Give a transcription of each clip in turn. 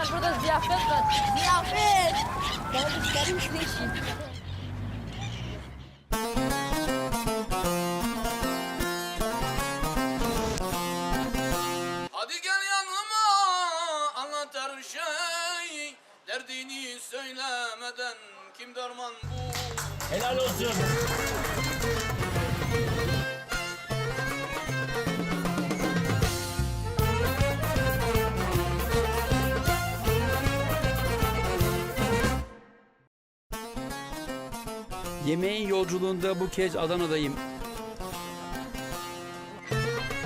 var. Burada ziyafet var. Ziyafet. Çıkarayım size içeyim. Hadi gel yanıma anlat her şey Derdini söylemeden kim derman bu Helal olsun. Yemeğin yolculuğunda bu kez Adana'dayım.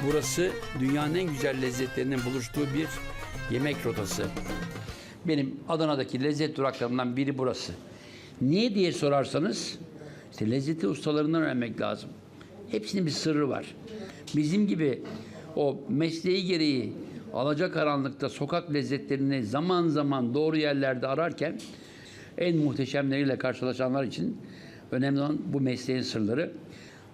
Burası dünyanın en güzel lezzetlerinin buluştuğu bir yemek rotası. Benim Adana'daki lezzet duraklarından biri burası. Niye diye sorarsanız, işte lezzeti ustalarından öğrenmek lazım. Hepsinin bir sırrı var. Bizim gibi o mesleği gereği alacakaranlıkta sokak lezzetlerini zaman zaman doğru yerlerde ararken en muhteşemleriyle karşılaşanlar için önemli olan bu mesleğin sırları.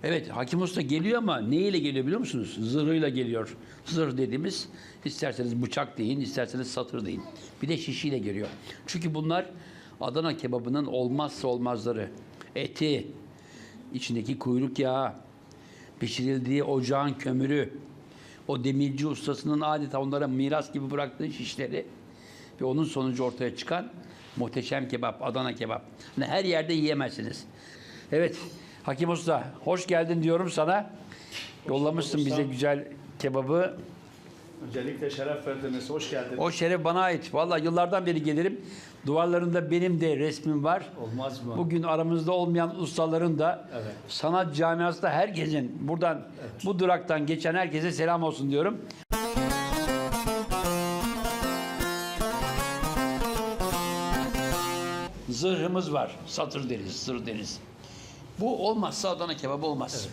Evet Hakim Usta geliyor ama neyle geliyor biliyor musunuz? Zırhıyla geliyor. Zırh dediğimiz isterseniz bıçak deyin, isterseniz satır deyin. Bir de şişiyle geliyor. Çünkü bunlar Adana kebabının olmazsa olmazları. Eti, içindeki kuyruk yağı, pişirildiği ocağın kömürü, o demirci ustasının adeta onlara miras gibi bıraktığı şişleri ve onun sonucu ortaya çıkan muhteşem kebap, Adana kebap. Hani her yerde yiyemezsiniz. Evet, Hakim Usta, hoş geldin diyorum sana. Yollamışsın bize güzel kebabı. Öncelikle şeref verdiniz. Hoş geldiniz. O şeref bana ait. Vallahi yıllardan beri gelirim. Duvarlarında benim de resmim var. Olmaz mı? Bugün aramızda olmayan ustaların da Evet. sanat camiasında herkesin buradan bu duraktan geçen herkese selam olsun diyorum. Zırhımız var. Satır deriz, sır deriz. Bu olmazsa Adana kebabı olmaz.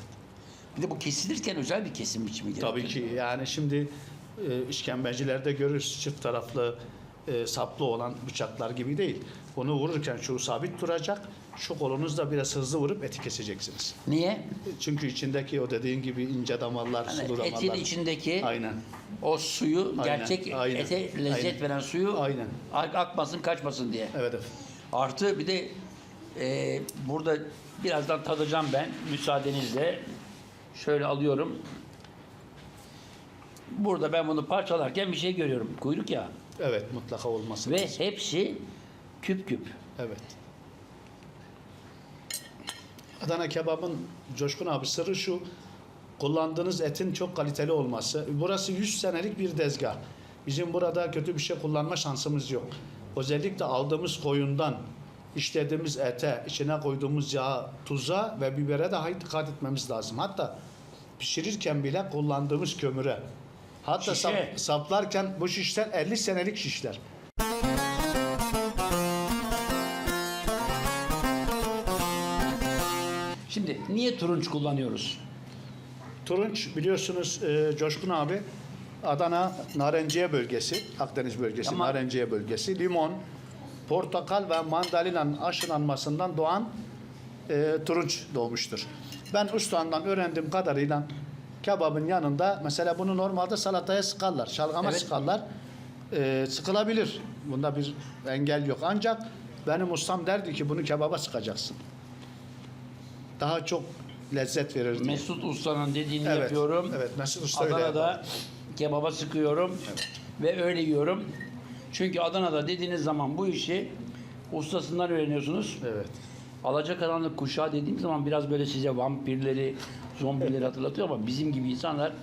Bir de bu kesilirken özel bir kesim biçimi gerekiyor. Tabii ki yani şimdi e, işkembecilerde görürüz çift taraflı e, saplı olan bıçaklar gibi değil. Bunu vururken şu sabit duracak. Şu kolunuzla biraz hızlı vurup eti keseceksiniz. Niye? Çünkü içindeki o dediğin gibi ince damarlar, Hani sulu etin damarlar. içindeki Aynen. o suyu Aynen, gerçek aynen, ete lezzet aynen. veren suyu Aynen. ak- akmasın kaçmasın diye. Evet efendim. Artı bir de e, burada birazdan tadacağım ben müsaadenizle. Şöyle alıyorum. Burada ben bunu parçalarken bir şey görüyorum. Kuyruk yağı. Evet mutlaka olması Ve lazım. hepsi küp küp. Evet. Adana kebabın Coşkun abi sırrı şu kullandığınız etin çok kaliteli olması. Burası 100 senelik bir dezgah. Bizim burada kötü bir şey kullanma şansımız yok. Özellikle aldığımız koyundan işlediğimiz ete, içine koyduğumuz yağa, tuza ve bibere daha dikkat etmemiz lazım. Hatta pişirirken bile kullandığımız kömüre. Hatta sap- saplarken bu şişler 50 senelik şişler. Şimdi niye turunç kullanıyoruz? Turunç biliyorsunuz e, Coşkun abi Adana Narenciye bölgesi, Akdeniz bölgesi Ama- Narenciye bölgesi. Limon, portakal ve mandalinanın aşılanmasından doğan e, turunç doğmuştur. Ben ustamdan öğrendiğim kadarıyla kebabın yanında mesela bunu normalde salataya sıkarlar, şalgama Evet. sıkarlar. E, sıkılabilir. Bunda bir engel yok. Ancak benim ustam derdi ki bunu kebaba sıkacaksın. Daha çok lezzet verir. Mesut Usta'nın dediğini Evet, yapıyorum. evet, Mesut Usta öyle Adana'da yapar. Kebaba sıkıyorum ve öyle yiyorum. Çünkü Adana'da dediğiniz zaman bu işi ustasından öğreniyorsunuz. Evet. Alacakaranlık kuşağı dediğim zaman biraz böyle size vampirleri, zombileri hatırlatıyor ama bizim gibi insanlar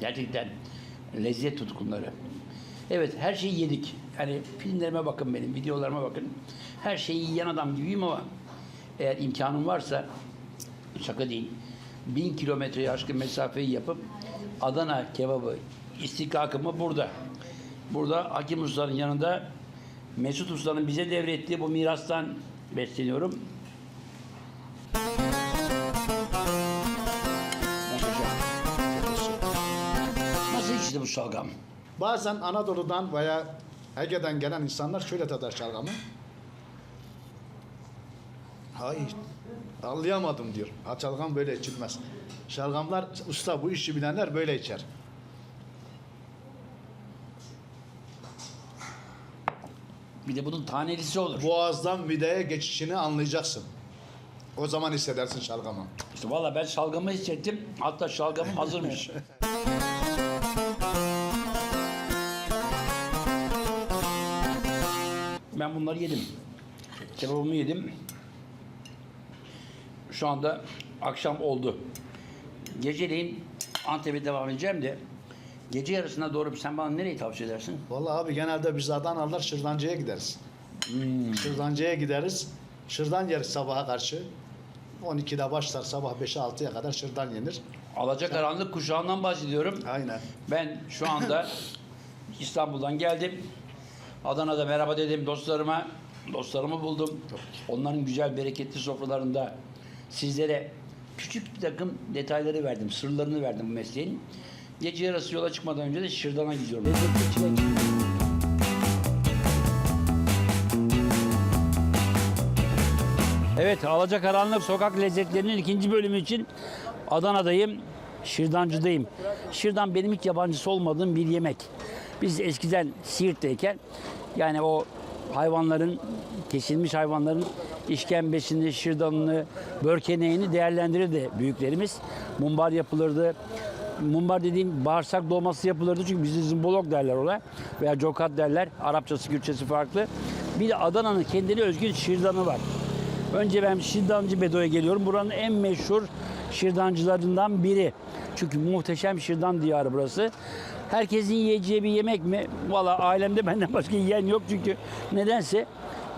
gerçekten lezzet tutkunları. Evet her şeyi yedik. Yani filmlerime bakın benim, videolarıma bakın. Her şeyi yiyen adam gibiyim ama eğer imkanım varsa şaka değil. Bin kilometreye aşkın mesafeyi yapıp Adana kebabı istikakımı burada. Burada Hakim Usta'nın yanında Mesut Usta'nın bize devrettiği bu mirastan besleniyorum. Nasıl içti bu şalgam? Bazen Anadolu'dan veya Ege'den gelen insanlar şöyle tadar şalgamı. Hayır. Anlayamadım diyor. Ha şalgam böyle içilmez. Şalgamlar usta bu işi bilenler böyle içer. Bir de bunun tanelisi olur. Boğazdan mideye geçişini anlayacaksın. O zaman hissedersin şalgamı. İşte valla ben şalgamı hissettim. Hatta şalgamım hazırmış. ben bunları yedim. Kebabımı yedim. Şu anda akşam oldu. Geceleyin Antep'e devam edeceğim de gece yarısına doğru sen bana nereyi tavsiye edersin? Vallahi abi genelde biz Adanalılar Şırdancı'ya gideriz. Şırdancı'ya gideriz. Şırdan yeriz sabaha karşı. 12'de başlar sabah 5'e 6'ya kadar şırdan yenir. Alacakaranlık kuşağından bahsediyorum. Aynen. Ben şu anda İstanbul'dan geldim. Adana'da merhaba dedim dostlarıma. Dostlarımı buldum. Onların güzel bereketli sofralarında sizlere küçük bir takım detayları verdim, sırlarını verdim bu mesleğin. Gece yarısı yola çıkmadan önce de Şırdan'a gidiyorum. Evet, Alacakaranlık Sokak Lezzetlerinin ikinci bölümü için Adana'dayım, Şırdancı'dayım. Şırdan benim hiç yabancısı olmadığım bir yemek. Biz eskiden Siirt'teyken yani o hayvanların, kesilmiş hayvanların işkembesini, şırdanını, börkeneğini değerlendirirdi büyüklerimiz. Mumbar yapılırdı. Mumbar dediğim bağırsak dolması yapılırdı çünkü bizde zimbolog derler ona veya cokat derler. Arapçası, Kürtçesi farklı. Bir de Adana'nın kendine özgün şırdanı var. Önce ben Şırdancı Bedo'ya geliyorum. Buranın en meşhur şırdancılarından biri. Çünkü muhteşem şırdan diyarı burası. Herkesin yiyeceği bir yemek mi? Valla ailemde benden başka yiyen yok çünkü nedense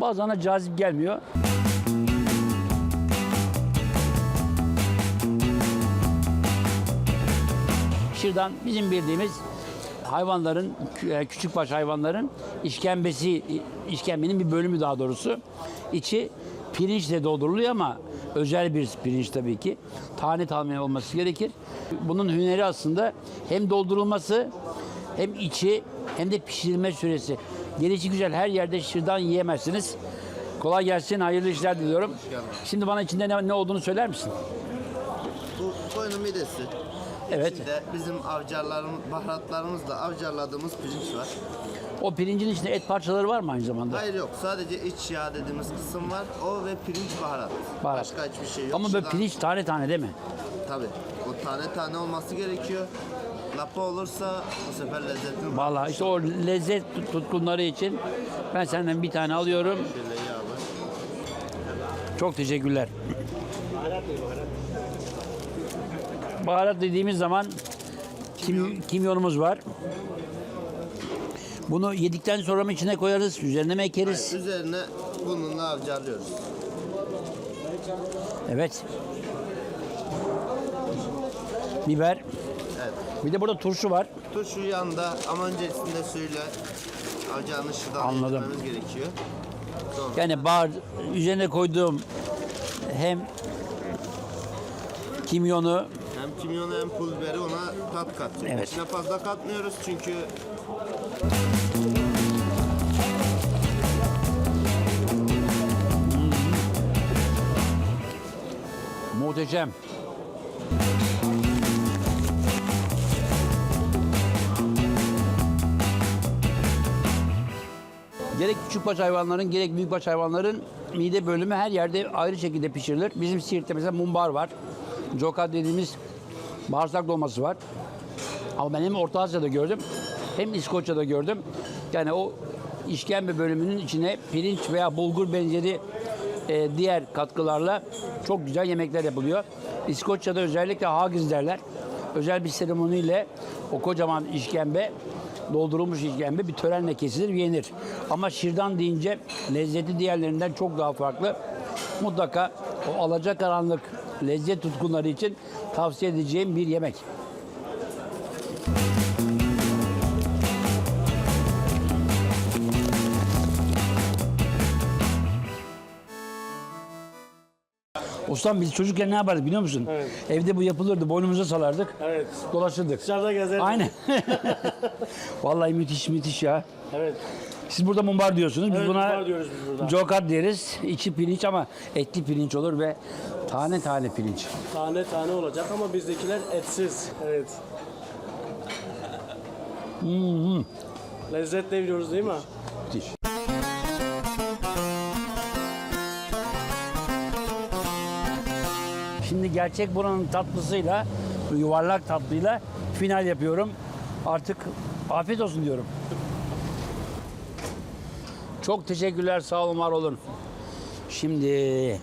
bazılarına cazip gelmiyor. Şırdan bizim bildiğimiz hayvanların, e, küçükbaş hayvanların işkembesi, işkembenin bir bölümü daha doğrusu. İçi pirinçle dolduruluyor ama özel bir pirinç tabii ki. Tane tane olması gerekir. Bunun hüneri aslında hem doldurulması hem içi hem de pişirilme süresi. Gelişi güzel her yerde şırdan yiyemezsiniz. Kolay gelsin, hayırlı işler diliyorum. Şimdi bana içinde ne, ne olduğunu söyler misin? Bu koyunun midesi. Evet. İçinde bizim avcarların, baharatlarımızla avcarladığımız pirinç var. O pirincin içinde et parçaları var mı aynı zamanda? Hayır yok. Sadece iç yağ dediğimiz kısım var. O ve pirinç baharat. Baharat. Başka hiçbir şey yok. Ama böyle Şuradan- pirinç tane tane değil mi? Tabii. O tane tane olması gerekiyor. Lapa olursa bu sefer lezzetini Vallahi işte o lezzet tut- tutkunları için ben senden bir tane alıyorum. Şöyle yağlı. Çok teşekkürler. Baharat dediğimiz zaman kim, kimyonumuz var. Bunu yedikten sonra mı içine koyarız, üzerine mi ekeriz? Üzerine bununla avcarlıyoruz. Evet. Biber. Evet. Bir de burada turşu var. Turşu yanda ama öncesinde suyla avcarını şuradan Anladım. gerekiyor. Sonra Yani bahar üzerine koyduğum hem kimyonu hem kimyonu hem pul biberi ona tat katacak. Evet. İçine fazla katmıyoruz çünkü muhteşem. Gerek küçükbaş hayvanların gerek büyükbaş hayvanların mide bölümü her yerde ayrı şekilde pişirilir. Bizim Siirt'te mesela mumbar var. Coka dediğimiz bağırsak dolması var. Ama ben hem Orta Asya'da gördüm hem İskoçya'da gördüm. Yani o işkembe bölümünün içine pirinç veya bulgur benzeri e, diğer katkılarla çok güzel yemekler yapılıyor. İskoçya'da özellikle hagiz derler. Özel bir seremoniyle o kocaman işkembe, doldurulmuş işkembe bir törenle kesilir yenir. Ama şırdan deyince lezzeti diğerlerinden çok daha farklı. Mutlaka o alacakaranlık lezzet tutkunları için tavsiye edeceğim bir yemek. Ustam biz çocukken ne yapardık biliyor musun? Evde bu yapılırdı. Boynumuza salardık. Evet. Dolaşırdık. Dışarıda gezerdik. Aynen. Vallahi müthiş müthiş ya. Evet. Siz burada mumbar diyorsunuz. Biz Evet, buna mumbar diyoruz biz burada. Cokat deriz. İçi pirinç ama etli pirinç olur ve tane tane pirinç. Tane tane olacak ama bizdekiler etsiz. Evet. Hmm. Lezzetle yiyoruz değil mi? Müthiş. Şimdi gerçek buranın tatlısıyla, yuvarlak tatlıyla final yapıyorum. Artık afiyet olsun diyorum. Çok teşekkürler, sağ olun, var olun. Şimdi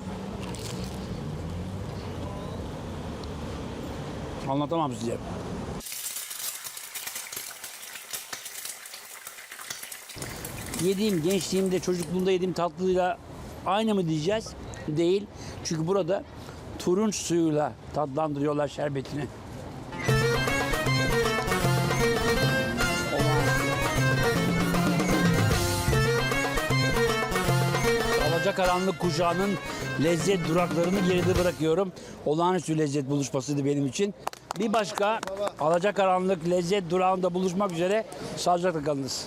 anlatamam size. Yediğim gençliğimde, çocukluğumda yediğim tatlıyla aynı mı diyeceğiz? Değil. Çünkü burada turunç suyuyla tatlandırıyorlar şerbetini. Alacakaranlık kuşağının lezzet duraklarını geride bırakıyorum. Olağanüstü lezzet buluşmasıydı benim için. Bir başka Alacakaranlık lezzet durağında buluşmak üzere sağlıcakla kalınız.